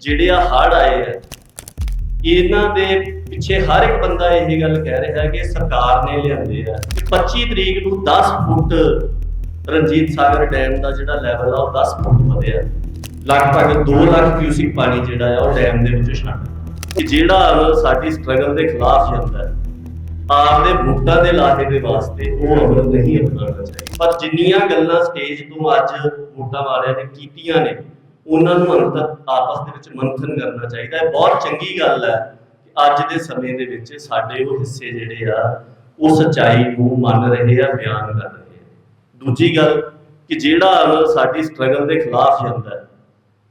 ਜਿਹੜੇ ਆ ਹੜ੍ਹ ਆਏ ਆ, ਇਹਨਾਂ ਦੇ ਪਿੱਛੇ ਹਰ ਇੱਕ ਬੰਦਾ ਇਹ ਗੱਲ ਕਹਿ ਰਿਹਾ ਕਿ ਸਰਕਾਰ ਨੇ ਲਿਆਂਦੇ ਆ ਕਿ 25 ਤਰੀਕ ਨੂੰ 10 ਫੁੱਟ ਰਣਜੀਤ ਸਾਗਰ ਡੈਮ ਦਾ ਜਿਹੜਾ ਲੈਵਲ ਆ ਉਹ 10 ਫੁੱਟ ਵਧਿਆ। ਲਗਭਗ 2 ਲੱਖ ਕਿਊਸਿਕ ਪਾਣੀ ਜਿਹੜਾ ਆ ਉਹ ਡੈਮ ਦੇ ਵਿੱਚ ਛੱਡ ਕਿ ਜਿਹੜਾ ਸਾਡੀ ਸਟਰਗਲ ਦੇ ਖਿਲਾਫ ਜਾਂਦਾ ਹੈ, ਆਪਦੇ ਵੋਟਾਂ ਦੇ ਲਾਹੇ ਦੇ ਵਾਸਤੇ ਉਹ ਅਮਲ ਨਹੀਂ ਅਪਣਾਉਣਾ ਚਾਹੀਦਾ। ਪਰ ਜਿੰਨੀਆਂ ਗੱਲਾਂ ਸਟੇਜ ਤੋਂ ਅੱਜ ਵੋਟਾਂ ਵਾਲਿਆਂ ਨੇ ਕੀਤੀਆਂ ਨੇ ਉਹਨਾਂ ਨੂੰ ਅੰਤਰ ਆਪਸ ਦੇ ਵਿੱਚ ਮੰਥਨ ਕਰਨਾ ਚਾਹੀਦਾ ਹੈ। ਬਹੁਤ ਚੰਗੀ ਗੱਲ ਹੈ ਕਿ ਅੱਜ ਦੇ ਸਮੇਂ ਦੇ ਵਿੱਚ ਸਾਡੇ ਉਹ ਹਿੱਸੇ ਜਿਹੜੇ ਆ, ਉਹ ਸੱਚਾਈ ਨੂੰ ਮੰਨ ਰਹੇ ਆ, ਬਿਆਨ ਕਰ ਰਹੇ ਆ। ਦੂਜੀ ਗੱਲ ਕਿ ਜਿਹੜਾ ਅਮਲ ਸਾਡੀ ਸਟਰਗਲ ਦੇ ਖਿਲਾਫ ਜਾਂਦਾ ਹੈ,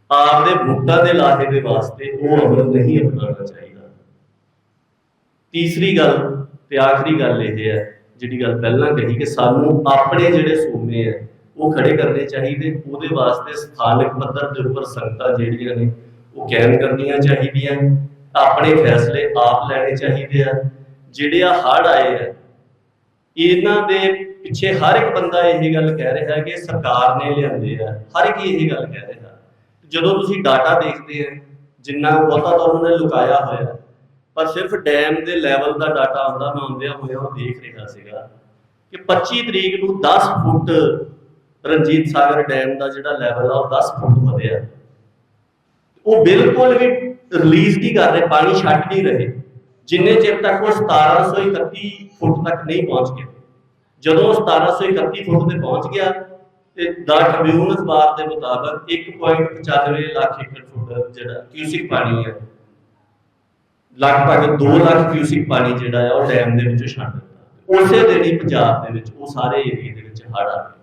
ਆਪਦੇ ਵੋਟਾਂ ਦੇ ਲਾਹੇ ਦੇ ਵਾਸਤੇ ਉਹ ਅਮਲ ਨਹੀਂ ਅਪਣਾਉਣਾ ਚਾਹੀਦਾ। ਤੀਸਰੀ ਗੱਲ ਤੇ ਆਖਰੀ ਗੱਲ ਇਹ ਹੈ, ਜਿਹੜੀ ਗੱਲ ਪਹਿਲਾਂ ਕਹੀ ਕਿ ਸਾਨੂੰ ਆਪਣੇ ਜਿਹੜੇ ਸੂਮੇ ਆ ਉਹ ਖੜੇ ਕਰਨੇ ਚਾਹੀਦੇ, ਉਹਦੇ ਵਾਸਤੇ ਸਥਾਨਕ ਪੱਧਰ ਦੇ ਉੱਪਰ ਸੰਗਤਾਂ ਜਿਹੜੀਆਂ ਨੇ, ਉਹ ਕਾਇਮ ਕਰਨੀਆਂ ਚਾਹੀਦੀਆਂ, ਆਪਣੇ ਫੈਸਲੇ ਆਪ ਲੈਣੇ ਚਾਹੀਦੇ ਆ। ਜਿਹੜੇ ਆ ਹੜ੍ਹ ਆਏ ਆ, ਇਹਨਾਂ ਦੇ ਪਿੱਛੇ ਹਰ ਇੱਕ ਬੰਦਾ ਇਹ ਗੱਲ ਕਹਿ ਰਿਹਾ ਕਿ ਸਰਕਾਰ ਨੇ ਲਿਆਂਦੇ ਆ, ਹਰ ਇੱਕ ਇਹ ਗੱਲ ਕਹਿ ਰਿਹਾ। ਜਦੋਂ ਤੁਸੀਂ ਡਾਟਾ ਦੇਖਦੇ ਆ, ਜਿੰਨਾ ਬਹੁਤਾ ਤਾਂ ਉਹਨਾਂ ਨੇ ਲੁਕਾਇਆ ਹੋਇਆ, ਪਰ ਸਿਰਫ ਡੈਮ ਦੇ ਲੈਵਲ ਦਾ ਡਾਟਾ ਆਉਂਦਾ, ਮੈਂ ਆਉਂਦਿਆਂ ਹੋਇਆ, ਉਹ ਦੇਖ ਰਿਹਾ ਸੀਗਾ ਕਿ 25 ਤਰੀਕ ਨੂੰ 10 ਫੁੱਟ ਰਣਜੀਤ ਸਾਗਰ ਡੈਮ ਦਾ ਜਿਹੜਾ ਲੈਵਲ ਆ, ਉਹ 10 ਫੁੱਟ ਵਧਿਆ। ਉਹ ਬਿਲਕੁਲ ਵੀ ਰਿਲੀਜ਼ ਨਹੀਂ ਕਰ ਰਹੇ, ਪਾਣੀ ਛੱਡ ਨਹੀਂ ਰਹੇ। ਜਿੰਨੇ ਚਿਰ ਤੱਕ ਉਹ 1731 ਫੁੱਟ ਤੱਕ ਨਹੀਂ ਪਹੁੰਚ ਗਿਆ। ਜਦੋਂ 1731 ਫੁੱਟ ਤੇ ਪਹੁੰਚ ਗਿਆ, ਤੇ ਦਾ ਟ੍ਰਿਬਿਊਨ ਅਖਬਾਰ ਦੇ ਮੁਤਾਬਕ 1.95 ਲੱਖ ਏਕੜ ਫੁੱਟ ਜਿਹੜਾ ਕਿਊਸਿਕ ਪਾਣੀ ਹੈ, ਲਗਭਗ 2 ਲੱਖ ਕਿਊਸਿਕ ਪਾਣੀ ਜਿਹੜਾ ਆ, ਉਹ ਡੈਮ ਦੇ ਵਿੱਚੋਂ ਛੱਡ ਦਿੱਤਾ। ਉਸੇ ਦਿਨ ਹੀ ਪੰਜਾਬ ਦੇ ਵਿੱਚ, ਉਹ ਸਾਰੇ ਏਰੀਏ ਦੇ ਵਿੱਚ ਹੜ੍ਹ ਆ ਗਏ।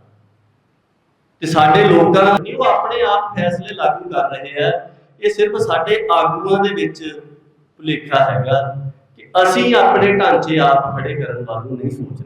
ਤੇ ਸਾਡੇ ਲੋਕਾਂ ਨੇ ਉਹ ਆਪਣੇ ਆਪ ਫੈਸਲੇ ਲਾਗੂ ਕਰ ਰਹੇ ਆ। ਇਹ ਸਿਰਫ ਸਾਡੇ ਆਗੂਆਂ ਦੇ ਵਿੱਚ ਭੁਲੇਖਾ ਹੈਗਾ ਕਿ ਅਸੀਂ ਆਪਣੇ ਢਾਂਚੇ ਆਪ ਖੜੇ ਕਰਨ ਵੱਲ ਨਹੀਂ ਸੋਚ